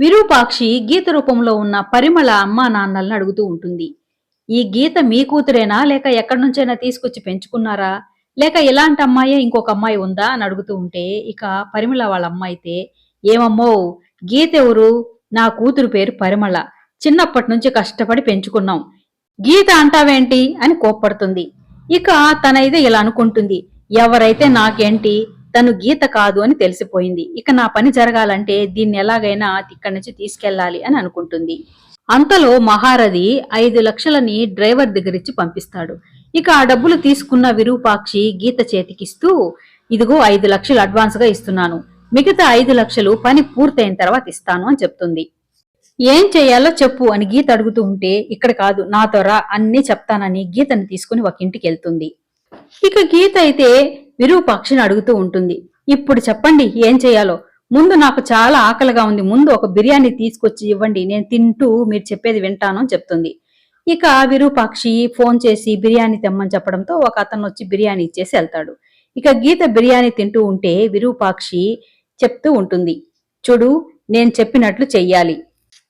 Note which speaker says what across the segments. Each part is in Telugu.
Speaker 1: విరూపాక్షి గీత రూపంలో ఉన్న పరిమళ అమ్మా నాన్నల్ని అడుగుతూ ఉంటుంది. ఈ గీత మీ కూతురేనా? లేక ఎక్కడి నుంచైనా తీసుకొచ్చి పెంచుకున్నారా? లేక ఇలాంటి అమ్మాయే ఇంకొక అమ్మాయి ఉందా? అని అడుగుతూ ఉంటే ఇక పరిమళ వాళ్ళ అమ్మ అయితే ఏమమ్మో గీత ఎవరు? నా కూతురు పేరు పరిమళ. చిన్నప్పటి నుంచి కష్టపడి పెంచుకున్నాం. గీత అంటావేంటి? అని కోప్పడుతుంది. ఇక తనైతే ఇలా అనుకుంటుంది. ఎవరైతే నాకేంటి? తను గీత కాదు అని తెలిసిపోయింది. ఇక నా పని జరగాలంటే దీన్ని ఎలాగైనా ఇక్కడి నుంచి తీసుకెళ్ళాలి అని అనుకుంటుంది. అంతలో మహారథి ఐదు లక్షలని డ్రైవర్ దగ్గరిచ్చి పంపిస్తాడు. ఇక ఆ డబ్బులు తీసుకున్న విరూపాక్షి గీత చేతికిస్తూ ఇదిగో ఐదు లక్షలు అడ్వాన్స్గా ఇస్తున్నాను. మిగతా ఐదు లక్షలు పని పూర్తయిన తర్వాత ఇస్తాను అని చెప్తుంది. ఏం చేయాలో చెప్పు అని గీత అడుగుతూ ఉంటే ఇక్కడ కాదు నా త్వర అన్నీ చెప్తానని గీతని తీసుకుని ఒక ఇంటికి వెళ్తుంది. ఇక గీత అయితే విరూపాక్షిని అడుగుతూ ఉంటుంది. ఇప్పుడు చెప్పండి ఏం చేయాలో? ముందు నాకు చాలా ఆకలిగా ఉంది. ముందు ఒక బిర్యానీ తీసుకొచ్చి ఇవ్వండి. నేను తింటూ మీరు చెప్పేది వింటాను అని చెప్తుంది. ఇక విరూపాక్షి ఫోన్ చేసి బిర్యానీ తెమ్మని చెప్పడంతో ఒక అతను వచ్చి బిర్యానీ ఇచ్చేసి వెళ్తాడు. ఇక గీత బిర్యానీ తింటూ ఉంటే విరూపాక్షి చెప్తూ ఉంటుంది. చూడు నేను చెప్పినట్లు చెయ్యాలి.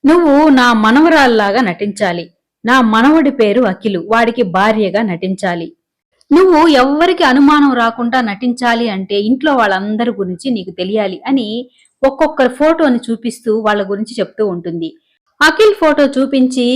Speaker 1: నువ్వు నా మనవరాల్లాగా నటించాలి. నా మనవడి పేరు అఖిలు. వాడికి భార్యగా నటించాలి. నువ్వు ఎవ్వరికి అనుమానం రాకుండా నటించాలి అంటే ఇంట్లో వాళ్ళందరి గురించి నీకు తెలియాలి అని ఒక్కొక్కరి ఫోటోని చూపిస్తూ వాళ్ళ గురించి చెప్తూ ఉంటుంది. అఖిల్ ఫోటో చూపించి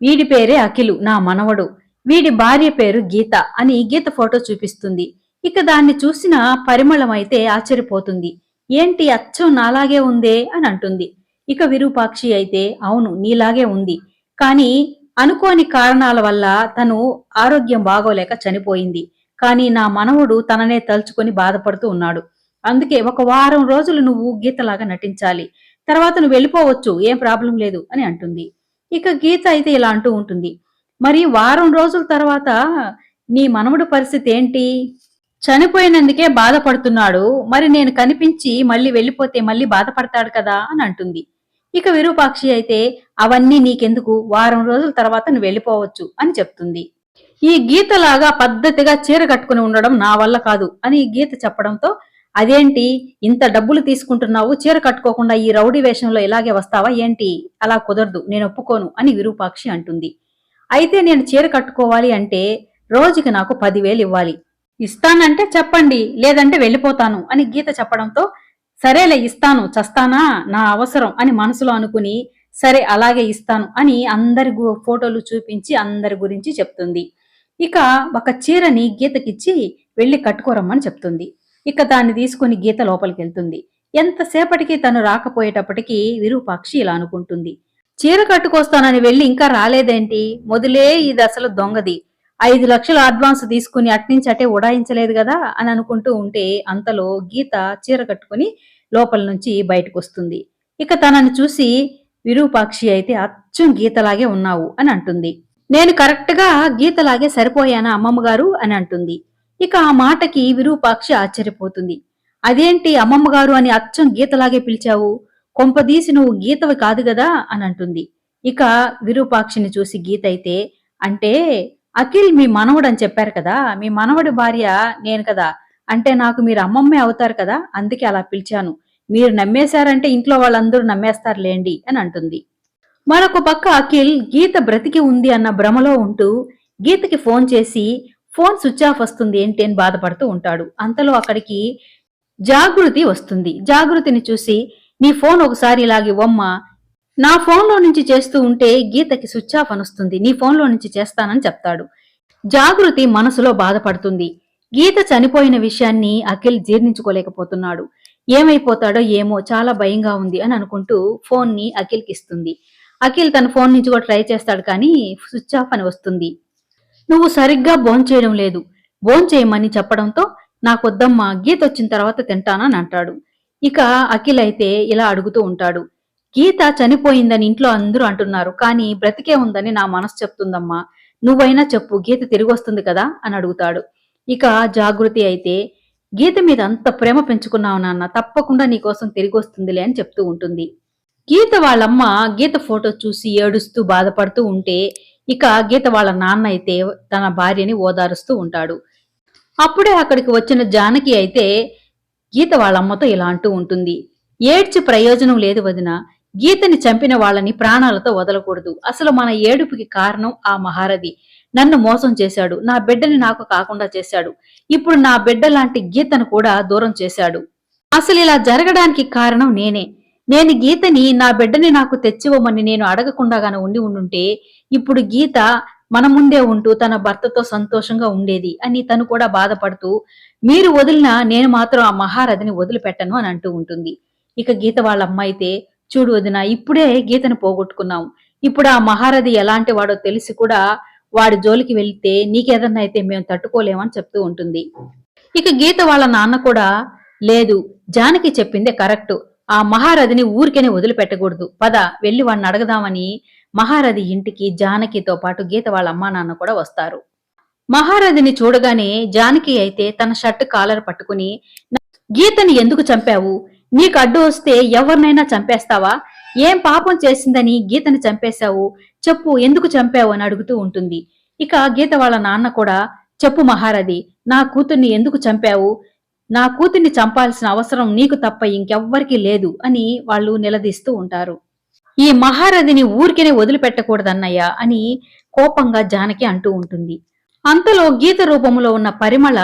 Speaker 1: వీడి పేరే అఖిలు నా మనవడు. వీడి భార్య పేరు గీత అని గీత ఫోటో చూపిస్తుంది. ఇక దాన్ని చూసిన పరిమళం అయితే ఆశ్చర్యపోతుంది. ఏంటి అచ్చం నాలాగే ఉందే అని అంటుంది. ఇక విరూపాక్షి అయితే అవును నీలాగే ఉంది. కానీ అనుకోని కారణాల వల్ల తను ఆరోగ్యం బాగోలేక చనిపోయింది. కానీ నా మనవడు తననే తలుచుకొని బాధపడుతూ ఉన్నాడు. అందుకే ఒక వారం రోజులు నువ్వు గీతలాగా నటించాలి. తర్వాత నువ్వు వెళ్ళిపోవచ్చు. ఏం ప్రాబ్లం లేదు అని అంటుంది. ఇక గీత అయితే ఇలా అంటూ ఉంటుంది. మరి వారం రోజుల తర్వాత నీ మనవడు పరిస్థితి ఏంటి? చనిపోయినందుకే బాధపడుతున్నాడు. మరి నేను కనిపించి మళ్ళీ వెళ్ళిపోతే మళ్ళీ బాధపడతాడు కదా అని అంటుంది. ఇక విరూపాక్షి అయితే అవన్నీ నీకెందుకు? వారం రోజుల తర్వాత నువ్వు వెళ్ళిపోవచ్చు అని చెప్తుంది. ఈ గీతలాగా పద్ధతిగా చీర కట్టుకుని ఉండడం నా వల్ల కాదు అని గీత చెప్పడంతో అదేంటి? ఇంత డబ్బులు తీసుకుంటున్నావు చీర కట్టుకోకుండా ఈ రౌడీ వేషంలో ఇలాగే వస్తావా? ఏంటి? అలా కుదరదు నేను ఒప్పుకోను అని విరూపాక్షి అంటుంది. అయితే నేను చీర కట్టుకోవాలి అంటే రోజుకి నాకు పదివేలు ఇవ్వాలి. ఇస్తానంటే చెప్పండి లేదంటే వెళ్ళిపోతాను అని గీత చెప్పడంతో సరేలే ఇస్తాను చస్తానా? నా అవసరం అని మనసులో అనుకుని సరే అలాగే ఇస్తాను అని అందరి ఫోటోలు చూపించి అందరి గురించి చెప్తుంది. ఇక ఒక చీరని గీతకిచ్చి వెళ్ళి కట్టుకోరమ్మని చెప్తుంది. ఇక దాన్ని తీసుకుని గీత లోపలికి వెళ్తుంది ఎంతసేపటికి తను రాకపోయేటప్పటికి విరూపాక్షి ఇలా అనుకుంటుంది. చీర కట్టుకొస్తానని వెళ్ళి ఇంకా రాలేదేంటి? మొదలే ఇది అసలు దొంగది. ఐదు లక్షల అడ్వాన్స్ తీసుకుని అట్నుంచి అటే ఉడాయించలేదు కదా అని అనుకుంటూ ఉంటే అంతలో గీత చీర కట్టుకుని లోపల నుంచి బయటకు వస్తుంది ఇక తనని చూసి విరూపాక్షి అయితే అచ్చం గీతలాగే ఉన్నావు అని అంటుంది. నేను కరెక్ట్గా గీతలాగే సరిపోయానా అమ్మమ్మ గారు అని అంటుంది. ఇక ఆ మాటకి విరూపాక్షి ఆశ్చర్యపోతుంది. అదేంటి అమ్మమ్మ గారు అని అచ్చం గీతలాగే పిలిచావు? కొంపదీసి నువ్వు గీతవి కాదు కదా అని అంటుంది. ఇక విరూపాక్షిని చూసి గీత అయితే అంటే అఖిల్ మీ మనవడు అని చెప్పారు కదా మీ మనవడి భార్య నేను కదా అంటే నాకు మీరు అమ్మమ్మే అవుతారు కదా అందుకే అలా పిలిచాను. మీరు నమ్మేశారంటే ఇంట్లో వాళ్ళందరూ నమ్మేస్తారు లేండి అని అంటుంది. మరొక పక్క అఖిల్ గీత బ్రతికి ఉంది అన్న భ్రమలో ఉంటూ గీతకి ఫోన్ చేసి ఫోన్ స్విచ్ ఆఫ్ వస్తుంది ఏంటి? అని బాధపడుతూ ఉంటాడు. అంతలో అక్కడికి జాగృతి వస్తుంది. జాగృతిని చూసి నీ ఫోన్ ఒకసారి ఇలాగే వమ్మ నా ఫోన్లో నుంచి చేస్తూ ఉంటే గీతకి స్విచ్ ఆఫ్ అనుస్తుంది. నీ ఫోన్లో నుంచి చేస్తానని చెప్తాడు. జాగృతి మనసులో బాధపడుతుంది. గీత చనిపోయిన విషయాన్ని అఖిల్ జీర్ణించుకోలేకపోతున్నాడు. ఏమైపోతాడో ఏమో చాలా భయంగా ఉంది అని అనుకుంటూ ఫోన్ని అఖిల్కి ఇస్తుంది అఖిల్ తన ఫోన్ నుంచి కూడా ట్రై చేస్తాడు కానీ స్విచ్ ఆఫ్ అని వస్తుంది. నువ్వు సరిగ్గా భోంచేయడం లేదు. భోంచేయమని చెప్పడంతో నాకొద్దమ్మా గీత వచ్చిన తర్వాత తింటానని అంటాడు. ఇక అఖిల్ అయితే ఇలా అడుగుతూ ఉంటాడు. గీత చనిపోయిందని ఇంట్లో అందరూ అంటున్నారు కానీ బ్రతికే ఉందని నా మనసు చెప్తుందమ్మా. నువ్వైనా చెప్పు గీత తిరిగి వస్తుంది కదా అని అడుగుతాడు. ఇక జాగృతి అయితే గీత మీద అంత ప్రేమ పెంచుకున్నావు నాన్న తప్పకుండా నీకోసం తిరిగి వస్తుందిలే అని చెప్తూ ఉంటుంది. గీత వాళ్ళమ్మ గీత ఫోటో చూసి ఏడుస్తూ బాధపడుతూ ఉంటే ఇక గీత వాళ్ళ నాన్న అయితే తన భార్యని ఓదారుస్తూ ఉంటాడు. అప్పుడే అక్కడికి వచ్చిన జానకి అయితే గీత వాళ్ళమ్మతో ఇలా అంటూ ఉంటుంది. ఏడ్చి ప్రయోజనం లేదు వదిన. గీతని చంపిన వాళ్ళని ప్రాణాలతో వదలకూడదు. అసలు మన ఏడుపుకి కారణం ఆ మహారథి. నన్ను మోసం చేశాడు. నా బిడ్డని నాకు కాకుండా చేశాడు. ఇప్పుడు నా బిడ్డ లాంటి గీతను కూడా దూరం చేశాడు. అసలు ఇలా జరగడానికి కారణం నేనే. నేను గీతని నా బిడ్డని నాకు తెచ్చివ్వమని నేను అడగకుండాగానే ఉండి ఉండుంటే ఇప్పుడు గీత మన ముందే ఉంటూ తన భర్తతో సంతోషంగా ఉండేది అని తను కూడా బాధపడుతూ మీరు వదిలినా నేను మాత్రం ఆ మహారథిని వదిలిపెట్టను అని అంటూ ఉంటుంది. ఇక గీత వాళ్ళ అమ్మ అయితే చూడు వదిన ఇప్పుడే గీతను పోగొట్టుకున్నాం. ఇప్పుడు ఆ మహారథి ఎలాంటి వాడో తెలిసి కూడా వాడి జోలికి వెళ్తే నీకేదన్నా అయితే మేము తట్టుకోలేమని చెప్తూ ఉంటుంది. ఇక గీత వాళ్ళ నాన్న కూడా లేదు జానకి చెప్పిందే కరెక్ట్. ఆ మహారథిని ఊరికేనే వదిలిపెట్టకూడదు. పద వెళ్ళి వాడిని అడగదామని మహారథి ఇంటికి జానకితో పాటు గీత వాళ్ళ అమ్మా నాన్న కూడా వస్తారు. మహారథిని చూడగానే జానకి అయితే తన షర్ట్ కాలర్ పట్టుకుని గీతని ఎందుకు చంపావు? నీకు అడ్డు వస్తే ఎవరినైనా చంపేస్తావా? ఏం పాపం చేసిందని గీతని చంపేశావు? చెప్పు ఎందుకు చంపావు అని అడుగుతూ ఉంటుంది. ఇక గీత వాళ్ళ నాన్న కూడా చెప్పు మహారథి నా కూతుర్ని ఎందుకు చంపావు? నా కూతుర్ని చంపాల్సిన అవసరం నీకు తప్ప ఇంకెవ్వరికీ లేదు అని వాళ్ళు నిలదీస్తూ ఉంటారు. ఈ మహారథిని ఊరికేనే వదిలిపెట్టకూడదన్నయ్య అని కోపంగా జానకి అంటూ ఉంటుంది. అంతలో గీత రూపంలో ఉన్న పరిమళ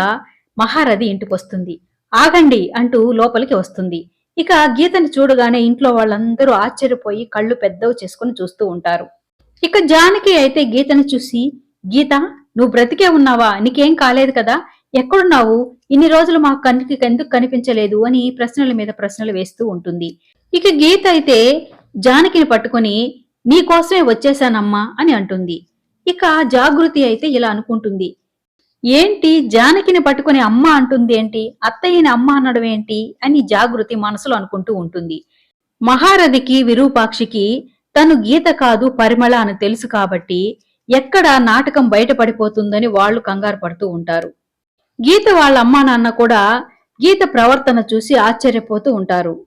Speaker 1: మహారథి ఇంటికొస్తుంది. ఆగండి అంటూ లోపలికి వస్తుంది. ఇక గీతని చూడగానే ఇంట్లో వాళ్ళందరూ ఆశ్చర్యపోయి కళ్ళు పెద్దవి చేసుకుని చూస్తూ ఉంటారు. ఇక జానకి అయితే గీతను చూసి గీత నువ్వు బ్రతికే ఉన్నావా? నీకేం కాలేదు కదా? ఎక్కడున్నావు? ఇన్ని రోజులు మా కంటికి ఎందుకు కనిపించలేదు? అని ప్రశ్నల మీద ప్రశ్నలు వేస్తూ ఉంటుంది. ఇక గీత అయితే జానకిని పట్టుకుని నీకోసమే వచ్చేసానమ్మా అని అంటుంది. ఇక జాగృతి అయితే ఇలా అనుకుంటుంది. ఏంటి జానకిని పట్టుకుని అమ్మ అంటుంది ఏంటి? అత్తయ్యని అమ్మ అనడం ఏంటి? అని జాగృతి మనసులో అనుకుంటూ ఉంటుంది. మహారథికి విరూపాక్షికి తను గీత కాదు పరిమళ అని తెలుసు కాబట్టి ఎక్కడ నాటకం బయటపడిపోతుందని వాళ్ళు కంగారు పడుతూ ఉంటారు. గీత వాళ్ళ అమ్మా నాన్న కూడా గీత ప్రవర్తన చూసి ఆశ్చర్యపోతూ ఉంటారు.